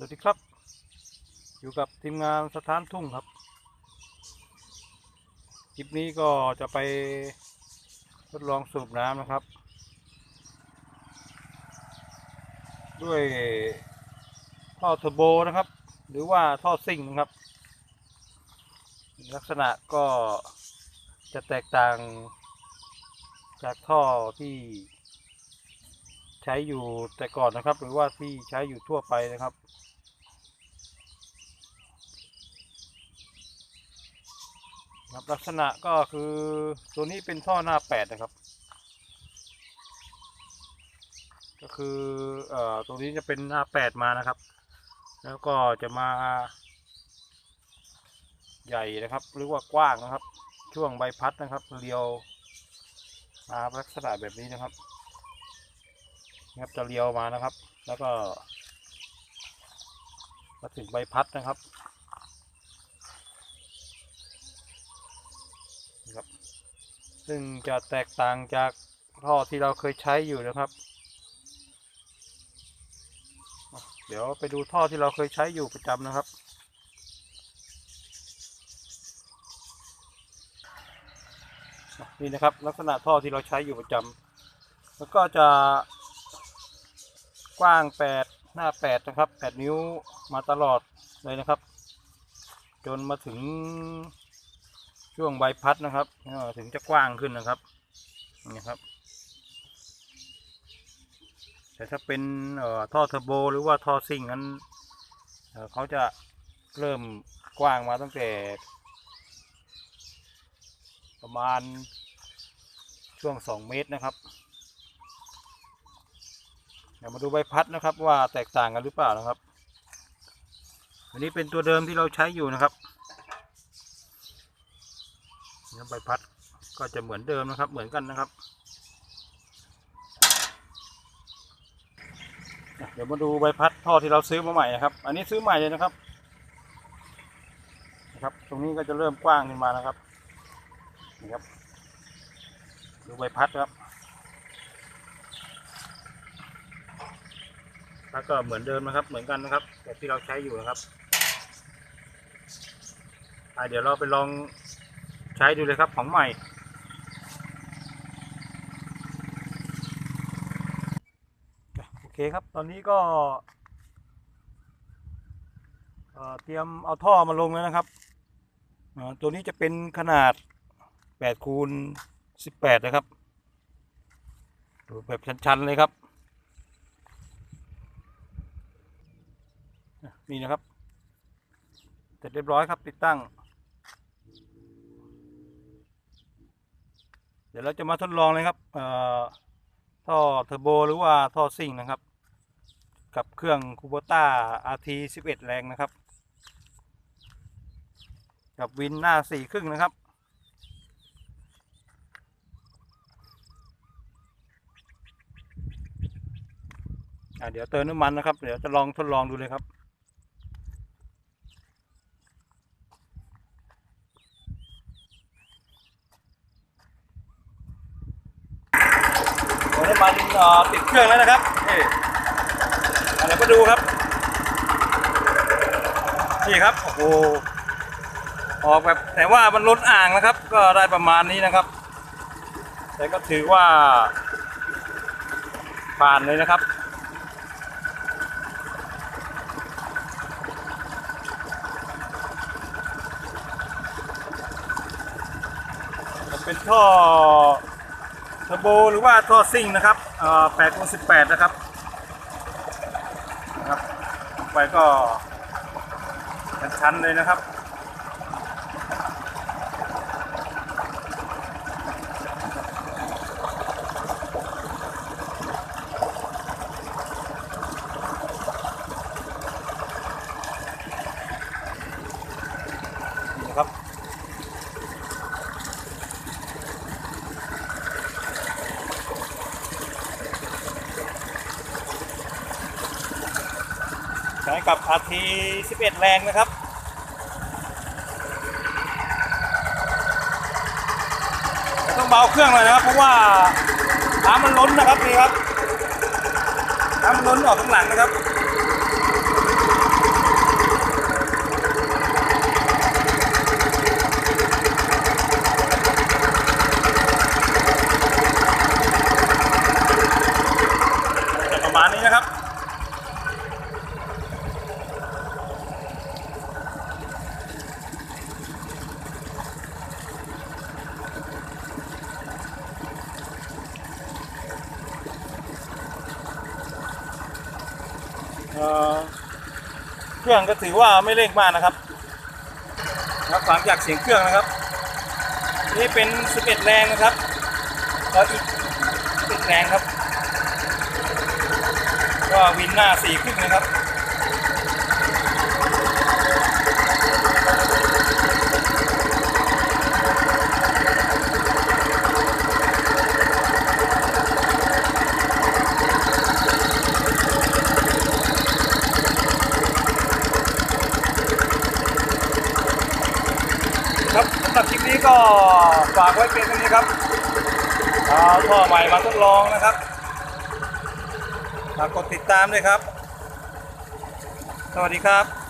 สวัสดีครับ อยู่กับทีมงานสถานทุ่งครับ คลิปนี้ก็จะไปทดลองสูบน้ำนะครับ ด้วยท่อเทอร์โบนะครับ หรือว่าท่อซิ่งนะครับ ลักษณะก็จะแตกต่างจากท่อที่ใช้อยู่แต่ก่อนนะครับ หรือว่าที่ใช้อยู่ทั่วไปนะครับ ครับลักษณะก็คือตัวนี้เป็นท่อหน้าแปดนะครับ ก็คือเอ่อตรงนี้จะเป็นหน้าแปดมานะครับ แล้วก็จะมา ใหญ่นะครับ หรือว่ากว้างนะครับ ช่วงใบพัดนะครับเรียวมาลักษณะแบบนี้นะครับนะครับจะเรียวมานะครับ แล้วก็มาถึงใบพัดนะครับ ซึ่งจะแตกต่างจากท่อที่เราเคยใช้อยู่นะครับ เดี๋ยวไปดูท่อที่เราเคยใช้อยู่ประจำนะครับนี่นะครับลักษณะท่อที่เราใช้อยู่ประจำแล้วก็จะกว้างแปดหน้าแปดนะครับแปดนิ้วมาตลอดเลยนะครับ จนมาถึง ช่วงใบพัดนะครับถึงจะกว้างขึ้นนะครับนี่ครับ แต่ถ้าเป็นท่อเทอร์โบหรือว่าท่อซิ่งนั้นเขาจะเริ่มกว้างมาตั้งแต่ ประมาณช่วงสองเมตรนะครับเดี๋ยวมาดูใบพัดนะครับว่าแตกต่างกันหรือเปล่านะครับ อันนี้เป็นตัวเดิมที่เราใช้อยู่นะครับ ใบพัดก็จะเหมือนเดิมนะครับ เหมือนกันนะครับ เดี๋ยวมาดูใบพัดท่อที่เราซื้อมาใหม่นะครับ อันนี้ซื้อใหม่เลยนะครับ นะครับ ตรงนี้ก็จะเริ่มกว้างขึ้นมานะครับนี่ครับ ดูใบพัดครับ แล้วก็เหมือนเดิมนะครับ เหมือนกันนะครับแบบที่เราใช้อยู่นะครับอะเดี๋ยวเราไปลอง ใช้ดูเลยครับของใหม่ โอเคครับตอนนี้ก็เเตรียมเอาท่อมาลงแล้วนะครับ ตัวนี้จะเป็นขนาด8คูณ18 นะครับดูแบบชัน ๆ เลยครับ นี่นะครับ เสร็จเรียบร้อยครับติดตั้ง ดี๋ยวเราจะมาทดลองเลยครับเอ่อท่อเทอร์โบหรือว่าท่อซิ่งนะครับ กับเครื่องคูโบต้า RT 11 แรงนะครับ กับวินหน้าสี่ครึ่งนะครับอะเดี๋ยวเติมน้ำมันนะครับ เดี๋ยวจะลองทดลองดูเลยครับ โอ้น้ำ มันติดเครื่องแล้วนะครับนี่เดี๋ยวมาดูครับนี่ครับโอ้โหออกแบบแต่ว่ามันล้นอ่างนะครับ ก็ได้ประมาณนี้นะครับ แต่ก็ถือว่า ผ่านเลยนะครับเป็นท่อ เทอร์โบหรือว่าท่อซิ่งนะครับเอ่อ8คูณ18นะครับนะครับไปก็เป็นชั้นเลยนะครับครับ ให้กับอาทีสิบเอ็ดแรงนะครับต้องเบาเครื่องเลยนะครับ เพราะว่าน้ำมันล้นนะครับนี่ครับน้ำมันล้นออกข้างหลังนะครับประมาณนี้นะครับ เครื่องก็ถือว่าไม่เร่งมากนะครับครับฟังจากเสียงเครื่องนะครับ นี่เป็น 11 แรงนะครับแล้วอีก11แรงครับ ก็วินหน้าสี่ครึ่งนะครับ สำหรับคลิปนี้ก็ฝากไว้เพียงเท่านี้ครับเอาท่อใหม่มาทดลองนะครับฝากกดติดตามด้วยครับ สวัสดีครับ